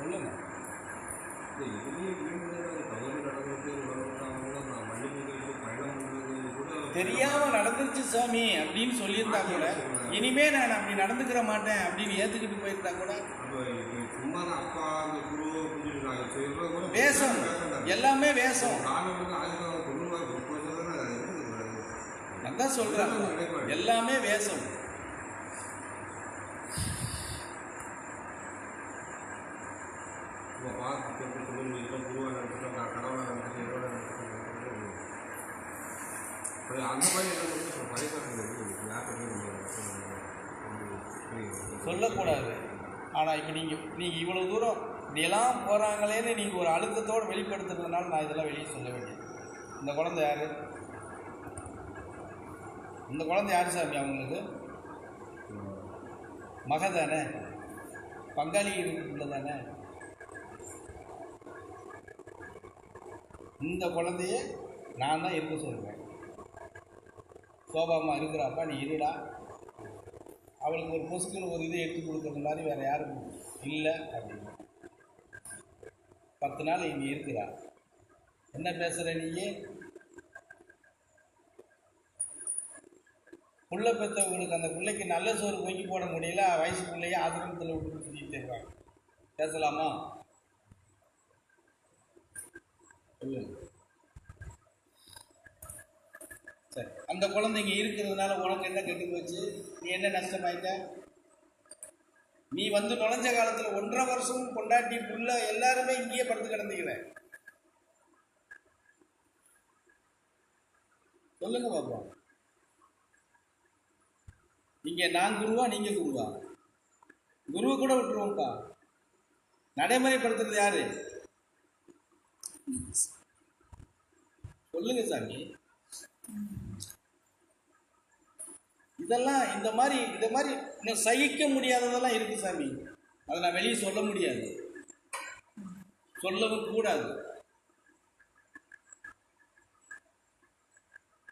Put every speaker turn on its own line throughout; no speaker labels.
சொல்லுங்க.
இல்லை இதுலேயே வீடுங்கிறது தவறு நடந்திருக்கு உடம்புக்காக நான் கேட்டு பயணம் பண்ணுறது கூட
தெரியாம நடந்துருச்சு சாமி அப்படின்னு சொல்லியிருந்தா கூட இனிமே நான் அப்படி நடந்துக்கிற மாட்டேன் அப்படின்னு ஏத்துக்கிட்டு போயிருந்தா கூட.
இது சும்மா தான் அப்பா அந்த குரு கூட
வேஷம். எல்லாமே வேஷம்.
காலம் வந்து போய் தானே
அதான் சொல்றேன். எல்லாமே வேஷம்
இப்போ பார்த்து கேட்டு சொல்லி இப்போ குருவாக நினச்சிட்டோம் நான் கடவுளாக நினச்சிட்டு எவ்வளோ நினச்சிட்டோம் அந்த மாதிரி
சொல்லக்கூடாது. ஆனால் இப்போ நீங்கள் நீங்கள் இவ்வளோ தூரம் இப்படியெல்லாம் போகிறாங்களேன்னு நீங்கள் ஒரு அழுத்தத்தோடு வெளிப்படுத்துறதுனால நான் இதெல்லாம் வெளியே சொல்ல வேண்டியது. இந்த குழந்தை யார்? இந்த குழந்தை யார் சாமி அவங்களுக்கு? மக தானே? பங்காளி இல்லை தானே? இந்த குழந்தைய நான் தான் இருக்க சொல்கிறேன் சோபாமா இருக்கிறாப்பா நீ இருடா. அவளுக்கு ஒரு பொசுக்குன்னு ஒரு இது எடுத்து கொடுக்குற மாதிரி வேறு யாரும் இல்லை அப்படின்னு. பத்து நாள் இங்கே இருக்கிறா. என்ன பேசுகிற நீயே? புள்ள பெற்றவங்களுக்கு அந்த பிள்ளைக்கு நல்ல சோறு பொங்கி போட முடியல வயசு பிள்ளைய ஆசிரமத்தில் விட்டு சொல்லிட்டு இருக்காங்க. பேசலாமா? சொல்லுங்க. சரி. அந்த குழந்தைங்க இருக்கிறதுனால உனக்கு என்ன கெட்டு போச்சு? நீ என்ன நஷ்டமாயிட்ட? நீ வந்து நுழைஞ்ச காலத்தில் ஒன்றரை வருஷமும் கொண்டாட்டி புள்ள எல்லாருமே இங்கேயே படுத்து கிடந்துக்கிற. சொல்லுங்க பாப்போம் இங்க நான் குருவா நீங்க குருவா? குருவை கூட விட்டுருவோம்ப்பா. நடைமுறைப்படுத்துறது யாரு? சொல்லுங்க சாமி. இதெல்லாம் இந்த மாதிரி இந்த மாதிரி இன்னும் சகிக்க முடியாததெல்லாம் இருக்கு சாமி. அதை நான் வெளியே சொல்ல முடியாது. சொல்லவும் கூடாது.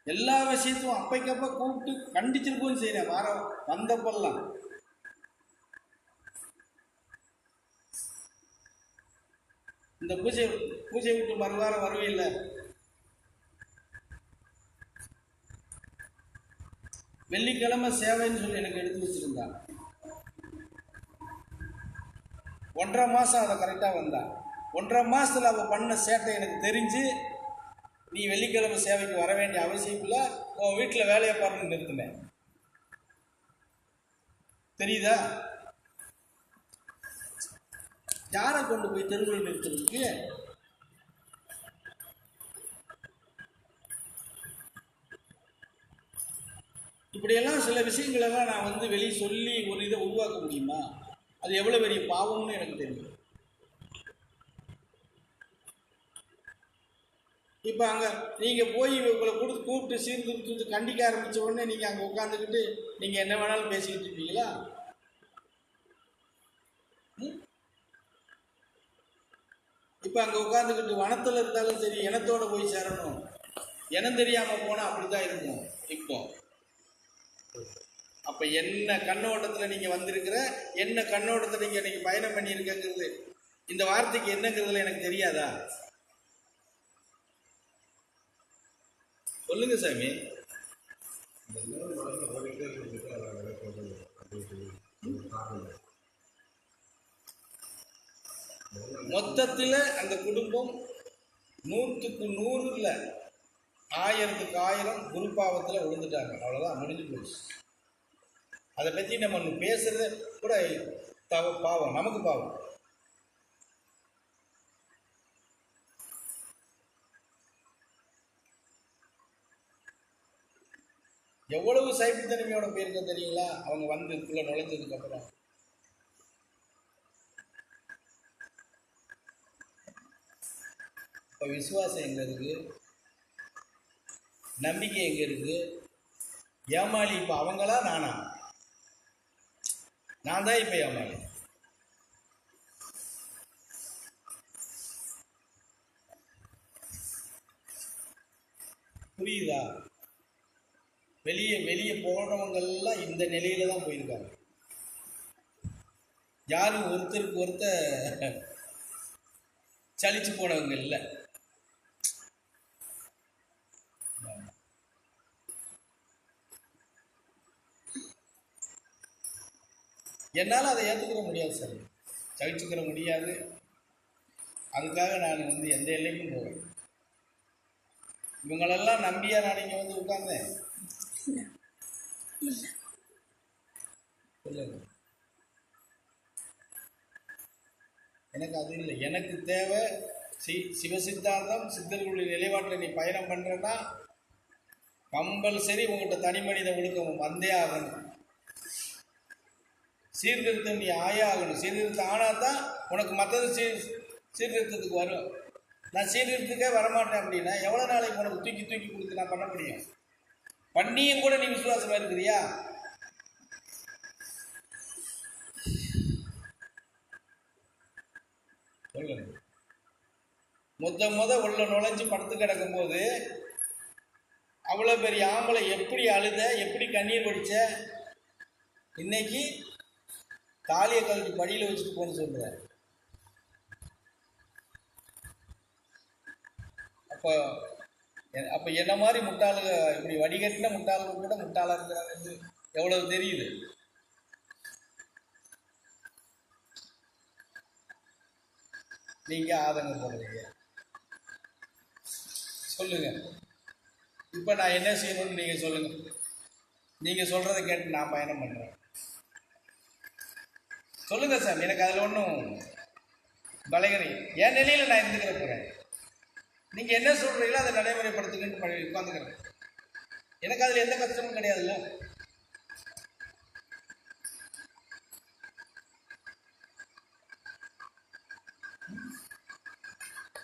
எல்லா விஷயத்தையும் அப்பைக்கப்ப கூப்பிட்டு கண்டிச்சிருக்கவும் செய்கிறேன் வார வந்தப்பெல்லாம். இந்த பூஜை பூஜை விட்டு மறுவாரம் இல்லை. வெள்ளிக்கிழமை சேவைன்னு சொல்லி எனக்கு எடுத்து வச்சிருந்தா ஒன்றரை மாதம் அதை கரெக்டாக வந்தா. ஒன்றரை மாதத்தில் அவள் பண்ண சேட்டை எனக்கு தெரிஞ்சு நீ வெள்ளிக்கிழமை சேவைக்கு வர வேண்டிய அவசியம் இல்லை உன் வீட்டில் வேலையை பாருன்னு நிறுத்தினேன். தெரியுதா? யாரை கொண்டு போய் தெருவில் நிறுத்துறதுக்கு? இப்படியெல்லாம் சில விஷயங்களெல்லாம் நான் வந்து வெளியே சொல்லி ஒரு இதை உருவாக்க முடியுமா? அது எவ்வளோ பெரிய பாவம்னு எனக்கு தெரியும். இப்போ அங்கே நீங்கள் போய் உங்களை கொடுத்து கூப்பிட்டு சீர்திருத்து கண்டிக்க ஆரம்பித்த உடனே நீங்கள் அங்கே உட்காந்துக்கிட்டு நீங்கள் என்ன வேணாலும் பேசிக்கிட்டு இருப்பீங்களா? இப்போ அங்கே உட்காந்துக்கிட்டு வனத்தில் இருந்தாலும் சரி இனத்தோடு போய் சேரணும். இனம் தெரியாமல் போனால் அப்படி தான் இருக்கும். இப்போ அப்போ என்ன கண்ணோட்டத்தில் நீங்கள் வந்திருக்கிற என்ன கண்ணோட்டத்தில் நீங்கள் இன்றைக்கி பயணம் பண்ணியிருக்கங்கிறது இந்த வார்த்தைக்கு என்னங்கிறதுல எனக்கு தெரியாதா? சொல்லுங்க சாமி. மொத்தத்தில் அந்த குடும்பம் நூற்றுக்கு நூறு இல்லை ஆயிரத்துக்கு ஆயிரம் குருபாவத்தில் விழுந்துட்டாங்க. அவ்வளோதான் முடிஞ்சு போச்சு. அதை பற்றி நம்ம பேசுறது கூட தவ பாவம். நமக்கு பாவம். எவ்வளவு சைப்புத்தன்மையோட போயிருக்க தெரியுங்களா? அவங்க வந்து இதுக்குள்ள நுழைஞ்சதுக்கு அப்புறம். இப்போ விசுவாசம் எங்கே இருக்கு? நம்பிக்கை எங்கே இருக்கு? ஏமாளி இப்போ அவங்களா நானா? நான் தான் இப்போ ஏமாளி புரியுதா? வெளியே வெளியே போனவங்கெல்லாம் இந்த நிலையில தான் போயிருக்காங்க. யாரும் ஒருத்தருக்கு ஒருத்தர் சலிச்சு போனவங்க இல்லை. என்னால் அதை ஏற்றுக்கிற முடியாது சார் சகிச்சுக்கிற முடியாது. அதுக்காக நான் வந்து எந்த எல்லைக்கும் போவேன் இவங்களெல்லாம் நம்பியா நான் இங்கே வந்து உட்கார்ந்தேன்? எனக்கு அது இல்லை. எனக்கு தேவை சி சிவசித்தாந்தம் சித்தர்களுடைய நிலைப்பாட்டில் நீ பயணம் பண்ணுறேன்னா கம்பல்சரி உங்கள்கிட்ட தனி மனித ஒழுக்கம் வந்தே ஆகணும். சீர்திருத்தம் நீ ஆயே ஆகணும் சீர்திருத்தம் ஆனால் தான் உனக்கு மற்றது சீர் சீர்திருத்தத்துக்கு வரும். நான் சீர்திருத்தத்துக்கே வரமாட்டேன் அப்படின்னா எவ்வளோ நாளைக்கு உனக்கு தூக்கி தூக்கி கொடுத்து நான் பண்ண முடியும்? பண்ணியும் கூட நீ விசுவாசமாக இருக்கிறியா? சொல்லுங்க. முத முத உள்ள நுழைஞ்சு படுத்து கிடக்கும்போது அவ்வளோ பெரிய ஆம்பளை எப்படி அழுத எப்படி கண்ணீர் வடித்த இன்னைக்கு காளியை கழட்டி படியில் வச்சுட்டு போன்னு சொல்கிறார் அப்போ அப்போ என்ன மாதிரி முட்டாளுங்க இப்படி வடிகட்டின முட்டாளுங்க கூட முட்டாளாக இருக்கிறாங்க எவ்வளவு தெரியுது? நீங்கள் ஆதங்கப்படுறீங்க சொல்லுங்க. இப்போ நான் என்ன செய்யணும்னு நீங்கள் சொல்லுங்க. நீங்கள் சொல்கிறத கேட்டு நான் பயணம் பண்ணுறேன் சொல்லுங்க சார் எனக்கு அதில் ஒன்றும் பலகனை என் நிலையில் நான் இருந்துக்கிற போகிறேன் நீங்கள் என்ன சொல்கிறீங்களோ அதை நடைமுறைப்படுத்துங்கன்னு உட்காந்துக்கிறேன் எனக்கு அதில் எந்த கஷ்டமும் கிடையாதுல்ல.